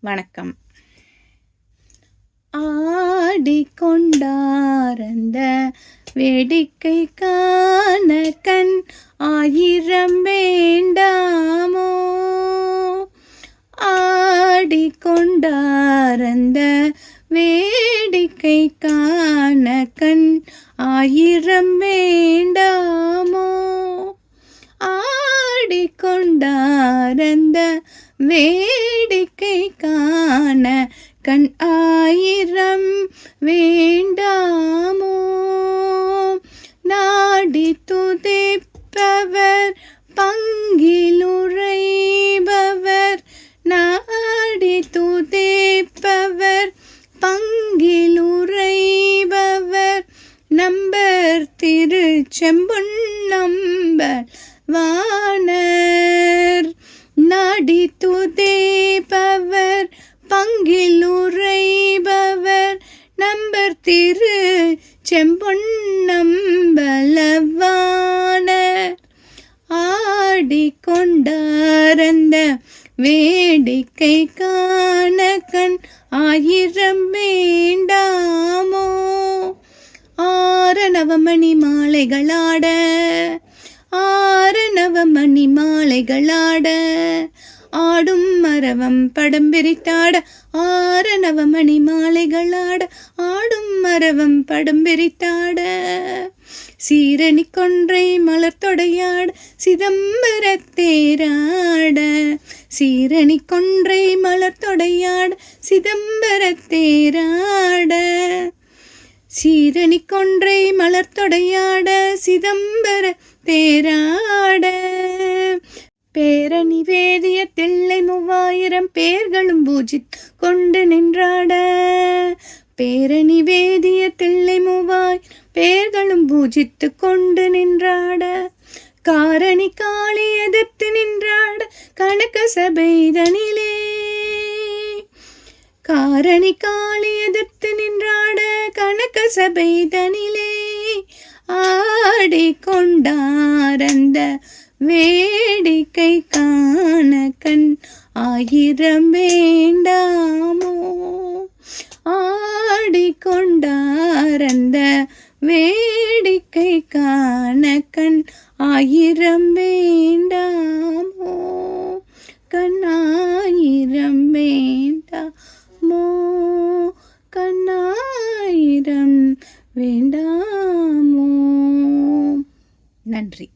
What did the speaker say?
வணக்கம். ஆடிக்கொண்டாரந்த வேடிக்கை காண கண் ஆயிரம் வேண்டாமோ? ஆடிக்கொண்டாரந்த வேடிக்கை காண கண் ஆயிரம் வேண்டாமோ? ஆடிக்கொண்டாரந்த வேடிக்கை காண கண் ஆயிரம் வேண்டாமோ? நாடி துதிப்பவர் பங்கிலுரைபவர் நாடி துதிப்பவர் பங்கிலுரைபவர் நம்பர் திரு செம்பொன் நம்பர். வா செம்பொன்னம்பலவானர் ஆடிக்கொண்டாரந்த வேடிக்கை காண கண் ஆயிரம் வேண்டாமோ? ஆறு நவமணி மாலைகளாட ஆறு நவமணி மாலைகளாட ஆடும் மரவம் படம் பிரித்தாட ஆறு நவமணி மாலைகளாட ஆடும் மரவம் படம் வெறித்தாட. சீரணி கொன்றை மலர் தொடையாட. சிதம்பரத்தேராட. சீரணி கொன்றை மலர் தொடையாட. சிதம்பரத்தேராட. சீரணி கொன்றை மலர் தொடையாட. சிதம்பர தேராட பேரணி வேதிய தில்லை மூவாயிரம் பேர்களும் பூஜித் கொண்டு நின்றாட. பேரணி வேதிய தில்லை மூவாய் பேர்களும் பூஜித்து கொண்டு நின்றாட. காரணி காளி எதிர்த்து நின்றாட கணக்க சபைதனிலே. காரணி காளி எதிர்த்து நின்றாட கணக்க சபைதனிலே. ஆடி கொண்டாரந்த வேடிக்கை காண கண் ஆயிரம் வேண்டாமோ பரந்த வேடிக்கை காண கண் ஆயிரம் வேண்டாமோ? கண்ணாயிரம் வேண்டாமோ? கண்ணாயிரம் வேண்டாமோ? நன்றி.